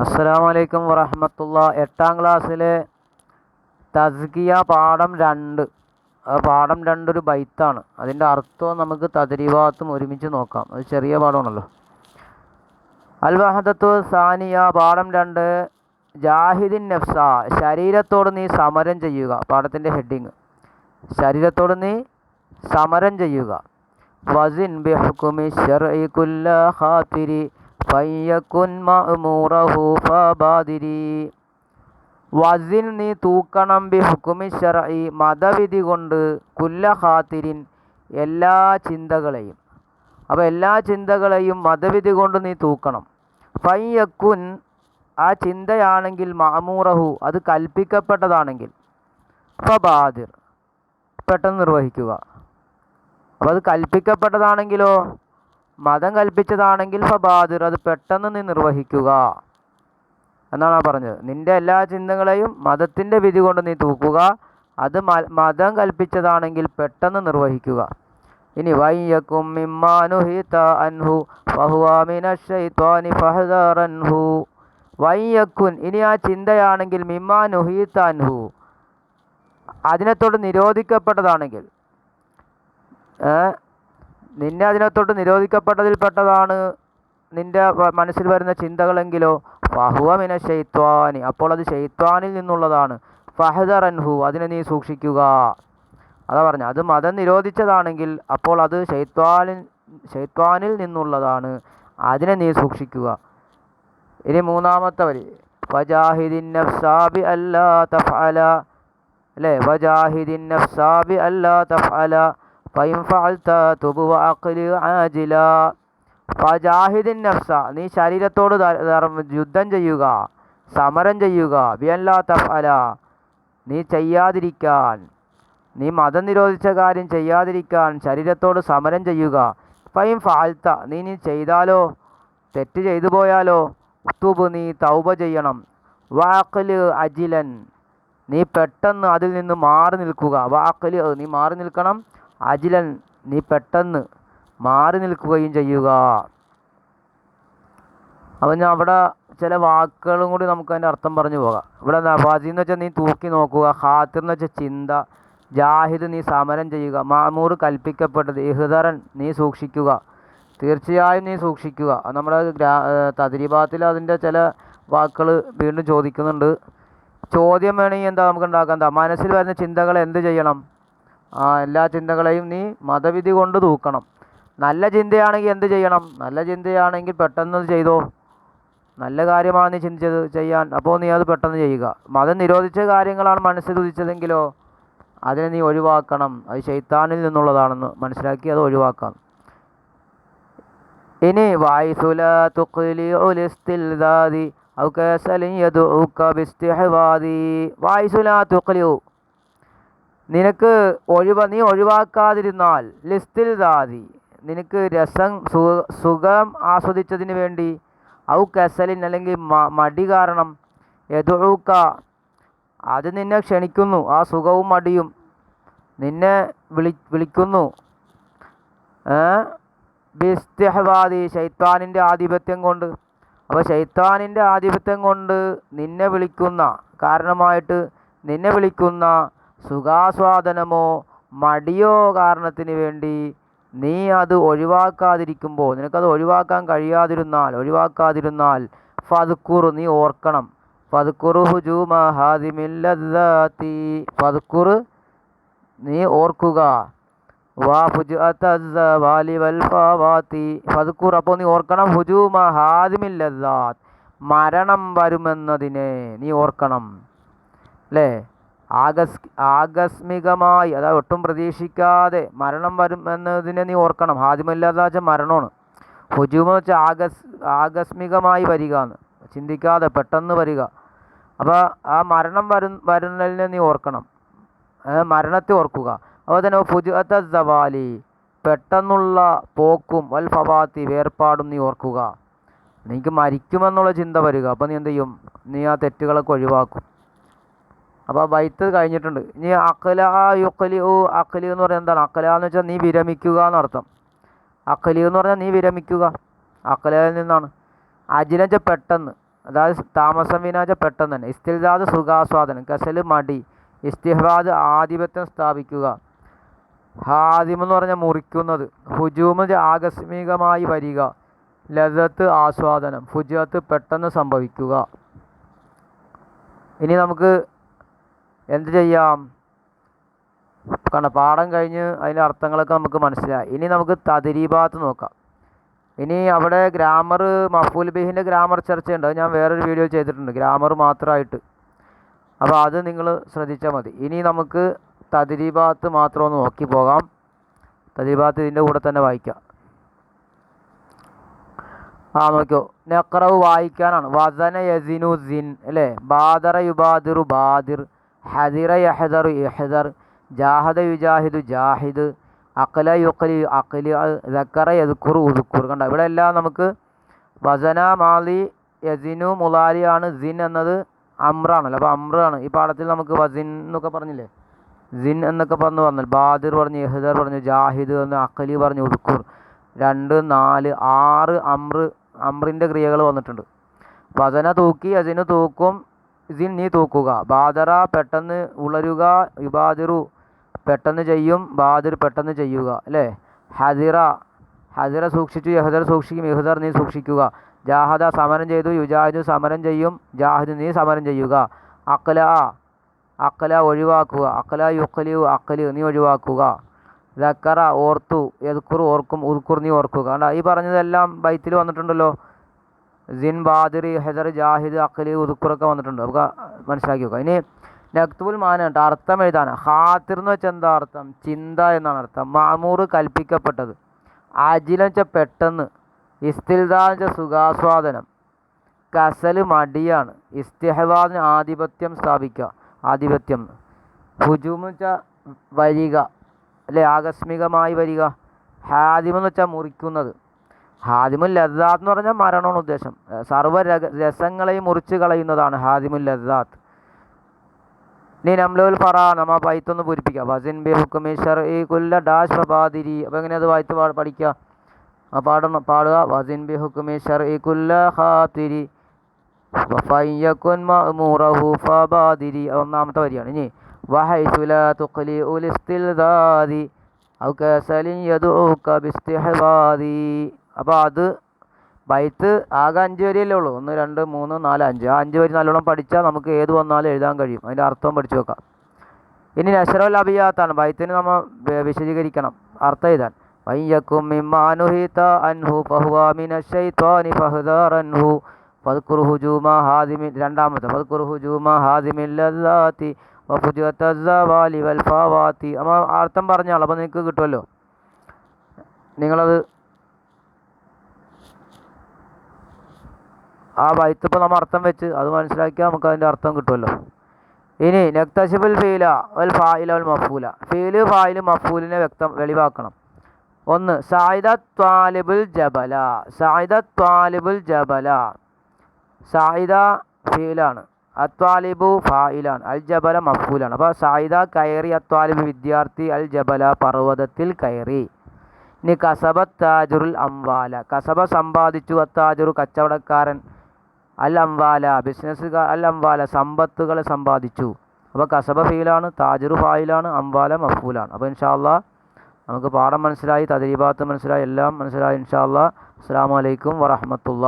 അസ്സലാമു അലൈക്കും വറഹമത്തുള്ള എട്ടാം ക്ലാസ്സിലെ തസ്കിയ പാഠം രണ്ട്. പാഠം രണ്ടൊരു ബൈത്താണ്. അതിന്റെ അർത്ഥവും നമുക്ക് തദരീവാത്തും ഒരുമിച്ച് നോക്കാം. അത് ചെറിയ പാഠമാണല്ലോ. അൽ വഹദത്തു സാനിയ പാഠം രണ്ട്. ജാഹിദിൻ നഫ്സ ശരീരത്തോട് നീ സമരം ചെയ്യുക. പാഠത്തിന്റെ ഹെഡിങ്. ശരീരത്തോട് നീ സമരം ചെയ്യുക. വസിൻ ബിഹുക്കുമി ശർഇ കുല്ല ഫയ്യക്കുൻ മഅ്മൂറഹു ഫബാദിരി. വസിൽ നീ തൂക്കണം ബി ഹുക്കുമി മതവിധി കൊണ്ട് കുല്ല ഖാതിരിൻ എല്ലാ ചിന്തകളെയും. അപ്പോൾ എല്ലാ ചിന്തകളെയും മതവിധി കൊണ്ട് നീ തൂക്കണം. ഫയ്യക്കുൻ ആ ചിന്തയാണെങ്കിൽ മാമൂറഹു അത് കൽപ്പിക്കപ്പെട്ടതാണെങ്കിൽ ഫബാദിർ പെട്ടെന്ന് നിർവഹിക്കുക. അപ്പോൾ അത് കൽപ്പിക്കപ്പെട്ടതാണെങ്കിലോ? മതം കൽപ്പിച്ചതാണെങ്കിൽ ഫബാദിർ അത് പെട്ടെന്ന് നീ നിർവഹിക്കുക. എന്നാണ് പറഞ്ഞത്. നിന്റെ എല്ലാ ചിന്തകളെയും മതത്തിന്റെ വിധി കൊണ്ട് നീ തൂക്കുക. അത് മതം കൽപ്പിച്ചതാണെങ്കിൽ പെട്ടെന്ന് നിർവഹിക്കുക. ഇനി വയ്യക്കും അൻഹു വയ്യക്കുൻ ഇനി ആ ചിന്തയാണെങ്കിൽ മിമ്മാനുഹിത അൻഹു. അതിനെത്തോട് നിരോധിക്കപ്പെട്ടതാണെങ്കിൽ? നിന്നെ അതിനകത്തോട്ട് നിരോധിക്കപ്പെട്ടതിൽപ്പെട്ടതാണ് നിന്റെ മനസ്സിൽ വരുന്ന ചിന്തകളെങ്കിലോ ഫഹുവ മിന ഷെയ്ത്വാനി അപ്പോൾ അത് ഷെയ്ത്വാനിൽ നിന്നുള്ളതാണ്. ഫഹദറൻഹു അതിനെ നീ സൂക്ഷിക്കുക. അതാ പറഞ്ഞു അത് മതം നിരോധിച്ചതാണെങ്കിൽ അപ്പോൾ അത് ഷെയ്ത്വാനിൽ ഷെയ്ത്വാനിൽ നിന്നുള്ളതാണ്. അതിനെ നീ സൂക്ഷിക്കുക. ഇനി മൂന്നാമത്തെ വരി. ഫജാഹിദിൻ നഫ്സാബി അല്ലാ തഫഅല. അല്ലേ? ഫജാഹിദിൻ നഫ്സാബി അല്ലാ തഫഅല. ഫൈൻ ഫഅൽത തുബു വഅഖ്ലി ആജില ഫജാഹിദിൻ നഫ്സ നീ ശരീരത്തോട് യുദ്ധം ചെയ്യുക സമരം ചെയ്യുക ബിയല്ലാ തഫല നീ ചെയ്യാതിരിക്കാൻ നീ മതം നിരോധിച്ച കാര്യം ചെയ്യാതിരിക്കാൻ ശരീരത്തോട് സമരം ചെയ്യുക. ഫൈൻ ഫാൽത്ത നീ നീ ചെയ്താലോ? തെറ്റ് ചെയ്തു പോയാലോ? തുബ് നീ തൗബ ചെയ്യണം. വാക്കൽ അജിലൻ നീ പെട്ടെന്ന് അതിൽ നിന്ന് മാറി നിൽക്കുക. വാക്കൽ നീ മാറി നിൽക്കണം. അജിലൻ നീ പെട്ടെന്ന് മാറി നിൽക്കുകയും ചെയ്യുക. അപ്പം അവിടെ ചില വാക്കുകളും കൂടി നമുക്ക് അതിന്റെ അർത്ഥം പറഞ്ഞു പോകാം. ഇവിടെ നബാസി എന്ന് വെച്ചാൽ നീ തൂക്കി നോക്കുക ഹാത്തിർ എന്ന് വെച്ചാൽ ചിന്ത ജാഹിദ് നീ സമരം ചെയ്യുക മാമൂർ കൽപ്പിക്കപ്പെട്ടത് ഇഹുദറൻ നീ സൂക്ഷിക്കുക തീർച്ചയായും നീ സൂക്ഷിക്കുക. നമ്മുടെ ഗ്രാ തദ്രീഭാത്തിൽ അതിന്റെ ചില വാക്കുകൾ വീണ്ടും ചോദിക്കുന്നുണ്ട്. ചോദ്യം വേണമെങ്കിൽ എന്താ നമുക്ക് ഉണ്ടാക്കാം? എന്താ മനസ്സിൽ വരുന്ന ചിന്തകൾ എന്ത് ചെയ്യണം? എല്ലാ ചിന്തകളെയും നീ മതവിധി കൊണ്ട് തൂക്കണം. നല്ല ചിന്തയാണെങ്കിൽ എന്ത് ചെയ്യണം? നല്ല ചിന്തയാണെങ്കിൽ പെട്ടെന്ന് ചെയ്തോ? നല്ല കാര്യമാണ് നീ ചിന്തിച്ചത് ചെയ്യാൻ. അപ്പോൾ നീ അത് പെട്ടെന്ന് ചെയ്യുക. മതം നിരോധിച്ച കാര്യങ്ങളാണ് മനസ്സിൽ ഉദിച്ചതെങ്കിലോ അതിനെ നീ ഒഴിവാക്കണം. അത് ശൈത്താനിൽ നിന്നുള്ളതാണെന്ന് മനസ്സിലാക്കി അത് ഒഴിവാക്കാം. ഇനി വായിസുല തുഖ്ലി ഉലിസ്തിൽദാദി ഔ കസലി യദുഉക ബിസ്തിഹ്വാദി. നിനക്ക് ഒഴിവ നീ ഒഴിവാക്കാതിരുന്നാൽ ലിസ്തിൽ ദാതി നിനക്ക് രസം സുഖം ആസ്വദിച്ചതിന് വേണ്ടി ഔ കസലിൻ അല്ലെങ്കിൽ മടി കാരണം എതുഴൂക്ക അത് നിന്നെ ക്ഷണിക്കുന്നു ആ സുഖവും മടിയും നിന്നെ വിളി വിളിക്കുന്നു. ബിസ്തിഹ്വാദി ശൈത്താനിന്റെ ആധിപത്യം കൊണ്ട്. അപ്പോൾ ശൈത്താനിന്റെ ആധിപത്യം കൊണ്ട് നിന്നെ വിളിക്കുന്ന കാരണമായിട്ട് നിന്നെ വിളിക്കുന്ന സുഖാസ്വാദനമോ മടിയോ കാരണത്തിന് വേണ്ടി നീ അത് ഒഴിവാക്കാതിരിക്കുമ്പോൾ നിനക്കത് ഒഴിവാക്കാൻ കഴിയാതിരുന്നാൽ ഒഴിവാക്കാതിരുന്നാൽ ഫതുക്കുറു നീ ഓർക്കണം. ഫതുക്കുറു ഹുജൂമ ഹാദിമില്ലി ഫതുക്കുറ് നീ ഓർക്കുക. വാ ഫുജഅത്തസ്സവാലി വാലി വൽഫാവാത്തി. ഫദ്കുർ അപ്പോൾ നീ ഓർക്കണം ഹുജു മഹാദിമില്ലാത്ത മരണം വരുമെന്നതിനെ നീ ഓർക്കണം. അല്ലേ ആകസ് ആകസ്മികമായി അതായത് ഒട്ടും പ്രതീക്ഷിക്കാതെ മരണം വരും എന്നതിനെ നീ ഓർക്കണം. ഹാദിമില്ലാത്ത വെച്ചാൽ മരണമാണ്. ഹുജൂമ എന്ന് വെച്ചാൽ ആകസ് ആകസ്മികമായി വരിക എന്ന്. ചിന്തിക്കാതെ പെട്ടെന്ന് വരിക. അപ്പോൾ ആ മരണം വരു വരുന്നതിനെ നീ ഓർക്കണം. മരണത്തെ ഓർക്കുക. അപ്പോൾ തന്നെ ഫുജഅത്ത സവാലി പെട്ടെന്നുള്ള പോക്കും വൽ ഫവാത്തി വേർപാടും നീ ഓർക്കുക. നിനക്ക് മരിക്കുമെന്നുള്ള ചിന്ത വരിക. അപ്പോൾ നീ എന്ത് ചെയ്യും? നീ ആ തെറ്റുകളൊക്കെ ഒഴിവാക്കും. അപ്പോൾ ബൈത്ത് കഴിഞ്ഞിട്ടുണ്ട്. ഇനി അഖല യുക്കലി ഓ അഖലി എന്ന് പറഞ്ഞാൽ എന്താണ്? അഖല എന്ന് വെച്ചാൽ നീ വിരമിക്കുക എന്നർത്ഥം അഖലി എന്ന് പറഞ്ഞാൽ നീ വിരമിക്കുക. അഖലയിൽ നിന്നാണ്. അജിലച്ച പെട്ടെന്ന്. അതായത് താമസം വിനാച്ച പെട്ടെന്ന് തന്നെ. ഇസ്തിൽദാദ് സുഖാസ്വാദനം കസൽ മടി ഇസ്തിഹാദ് ആധിപത്യം സ്ഥാപിക്കുക. ഹാദിം എന്ന് പറഞ്ഞാൽ മുറിക്കുന്നത്. ഹുജൂമ് ആകസ്മികമായി വരിക. ലതത്ത് ആസ്വാദനം ഫുജത്ത് പെട്ടെന്ന് സംഭവിക്കുക. ഇനി നമുക്ക് എന്ത് ചെയ്യാം? കാരണം പാഠം കഴിഞ്ഞ് അതിന്റെ അർത്ഥങ്ങളൊക്കെ നമുക്ക് മനസ്സിലായി. ഇനി നമുക്ക് തദരീബാത്ത് നോക്കാം. ഇനി അവിടെ ഗ്രാമർ മഫൂൽ ബിഹിന്റെ ഗ്രാമർ ചർച്ചയുണ്ട്. അത് ഞാൻ വേറൊരു വീഡിയോ ചെയ്തിട്ടുണ്ട്. ഗ്രാമർ മാത്രമായിട്ട്. അപ്പോൾ അത് നിങ്ങൾ ശ്രദ്ധിച്ചാൽ മതി. ഇനി നമുക്ക് തദരീബാത്ത് മാത്രം ഒന്ന് നോക്കി പോകാം. തദരീബാത്ത് ഇതിന്റെ കൂടെ തന്നെ വായിക്കാം. ആ നോക്കിയോ. നെക്രവ് വായിക്കാനാണ്. വസന യസിനു സിൻ അല്ലേ? ബാദറ യുബാദിറു ബാദിർ. ഹദിറ യഹദറു യഹദർ ജാഹദ യുജാഹിദു ജാഹിദ് അഖല യുഖലി അഖലി ദക്കറ യദ്ക്കുറു ഉദുക്കുറു കണ്ട? ഇവിടെ എല്ലാം നമുക്ക് വസന മാലി യസിനു മുലാരിയാണ് സിൻ എന്നത് അമ്രാണല്ലോ. അപ്പോൾ അമ്രാണ്. ഈ പാഠത്തിൽ നമുക്ക് വസിൻ എന്നൊക്കെ പറഞ്ഞില്ലേ? സിൻ എന്നൊക്കെ പറഞ്ഞു വന്നാൽ ബാദിർ പറഞ്ഞു യഹദർ പറഞ്ഞു ജാഹിദ് പറഞ്ഞു അഖലി പറഞ്ഞു ഉദുക്കുർ രണ്ട് നാല് ആറ് അമ്ര അമ്രിന്റെ ക്രിയകൾ വന്നിട്ടുണ്ട്. വസന തൂക്കി യസിനു തൂക്കും ഇതിൻ നീ തൂക്കുക. ബാദറ പെട്ടെന്ന് ഉളരുക യുബാദിറു പെട്ടെന്ന് ചെയ്യും ബാദിർ പെട്ടെന്ന് ചെയ്യുക. അല്ലേ? ഹദിറ ഹദിറ സൂക്ഷിച്ചു യഹദർ സൂക്ഷിക്കും യഹദർ നീ സൂക്ഷിക്കുക. ജാഹദ സമരം ചെയ്തു യുജാഹിദു സമരം ചെയ്യും ജാഹിദ് നീ സമരം ചെയ്യുക. അക്കല അക്കല ഒഴിവാക്കുക. അക്കല യുക്കലിയു അക്കലി നീ ഒഴിവാക്കുക. ദക്കറ ഓർത്തു എതുക്കുർ ഓർക്കും ഉദ്ക്കുർ നീ ഓർക്കുക. കണ്ട? ഈ പറഞ്ഞതെല്ലാം ബൈത്തിൽ വന്നിട്ടുണ്ടല്ലോ. സിൻ ബാദിർ ഹെദർ ജാഹിദ് അഖലി ഉദുക്കുറൊക്കെ വന്നിട്ടുണ്ട്. നമുക്ക് മനസ്സിലാക്കി നോക്കാം. ഇനി നക്തുൽ മാന കേട്ടോ. അർത്ഥം എഴുതാന ഹാത്തിർ എന്ന് വെച്ചാൽ എന്താ അർത്ഥം? ചിന്ത എന്നാണ് അർത്ഥം. മാമൂർ കൽപ്പിക്കപ്പെട്ടത്. ആജിലെന്ന് വെച്ചാൽ പെട്ടെന്ന്. ഇസ്തിൽദാന്ന് വെച്ചാൽ സുഖാസ്വാദനം. കസൽ മടിയാണ്. ഇസ്തിഹവാദിന് ആധിപത്യം സ്ഥാപിക്കുക. ആധിപത്യം. ഹുജൂം എന്ന് വെച്ചാൽ വരിക. അല്ലെ ആകസ്മികമായി വരിക. ഹാദിമെന്ന് വെച്ചാൽ മുറിക്കുന്നത്. ഹാദിമുൽ ലദ്ദാത്ത് എന്ന് പറഞ്ഞാൽ മരണമാണ് ഉദ്ദേശം. സർവ രസങ്ങളെയും മുറിച്ച് കളയുന്നതാണ് ഹാദിമുൽ ലദ്ദാത്ത് ഇനി നംലുൽ ഫറ നമ്മ പൈത്തൊന്ന് പൂരിപ്പിക്കുക വസിൻ ബി ഹുക്കുമി ഷർഇ കുല്ല ഡാഷ് ഫബാദിരി അപ്പോൾ എങ്ങനെ അത് വായിത്ത് പാ പഠിക്കുക? ആ പാടണം പാടുക. വസിൻ ബി ഹുക്കുമി ഷർഇ കുല്ല ഹാതിരി ഫബാദിരി ഒന്നാമത്തെ വരിയാണ്. ഇനി വഹൈസുല ഉലിസ്തിൽദാദി ഔ കസലിൻ യദുക അപ്പോൾ അത് ബൈത്ത് ആകെ അഞ്ച് വരിയല്ലേ ഉള്ളൂ. ഒന്ന് രണ്ട് മൂന്ന് നാല് അഞ്ച്. ആ അഞ്ച് വരി നല്ലോണം പഠിച്ചാൽ നമുക്ക് ഏത് വന്നാലും എഴുതാൻ കഴിയും. അതിന്റെ അർത്ഥം പഠിച്ചു വെക്കാം. ഇനി നഷറുൽ അബിയാത്താണ് ബൈത്തിന് നമ്മൾ വിശദീകരിക്കണം. അർത്ഥം എഴുതാൻ. വയ്യക്കും മിമ്മാനുഹിത അൻഹു ഫഹുവ മിനശൈത്വാനി ഫഹ്ദറൻഹു. ഫദ്കുർ ഹുജൂമ ഹാദിമി രണ്ടാമത്തെ. ഫദ്കുർ ഹുജൂമ ഹാദിമിൻ ലല്ലാത്തി വഫുജത്തസ്സവാലി വൽ ഫാവാത്തി. അപ്പോൾ അർത്ഥം പറഞ്ഞാൽ അപ്പോൾ നിങ്ങൾക്ക് കിട്ടുമല്ലോ നിങ്ങളത് ആ ബൈത്തിപ്പോൾ നമ്മൾ അർത്ഥം വെച്ച് അത് മനസ്സിലാക്കിയാൽ നമുക്ക് അതിന്റെ അർത്ഥം കിട്ടുമല്ലോ. ഇനി നെക്തശിബുൽ ഫീല വൽ ഫായില വൽ മഫൂല. ഫീൽ ഫായിൽ മഫൂലിനെ വ്യക്തം വെളിവാക്കണം. ഒന്ന് സായിദ ത്വാലിബുൽ ജബല. സായിദ ത്വാലിബുൽ ജബല. സായിദ ഫീലാണ്. അത്വാലിബു ഫായിലാണ്. അൽ ജബല മഫൂലാണ്. അപ്പോൾ സായിദ കയറി അത്വാലിബ് വിദ്യാർത്ഥി അൽ ജബല പർവതത്തിൽ കയറി. ഇനി കസബ താജുറുൽ അംവാല. കസബ സമ്പാദിച്ചു അത്താജുറു കച്ചവടക്കാരൻ അൽ അംവാല ബിസിനസ് അൽ അംവാല സമ്പത്തുകൾ സമ്പാദിച്ചു. അപ്പോൾ കസബ ഫീലാണ് താജറു ഫായിലാണ് അംവാല മഫൂലാണ്. അപ്പോൾ ഇൻഷാല്ലാ നമുക്ക് പാഠം മനസ്സിലായി തദരീബാത്ത് മനസ്സിലായി എല്ലാം മനസ്സിലായി ഇൻഷാല്ലാ അസ്സാം വലൈക്കും വറഹമത്തുള്ള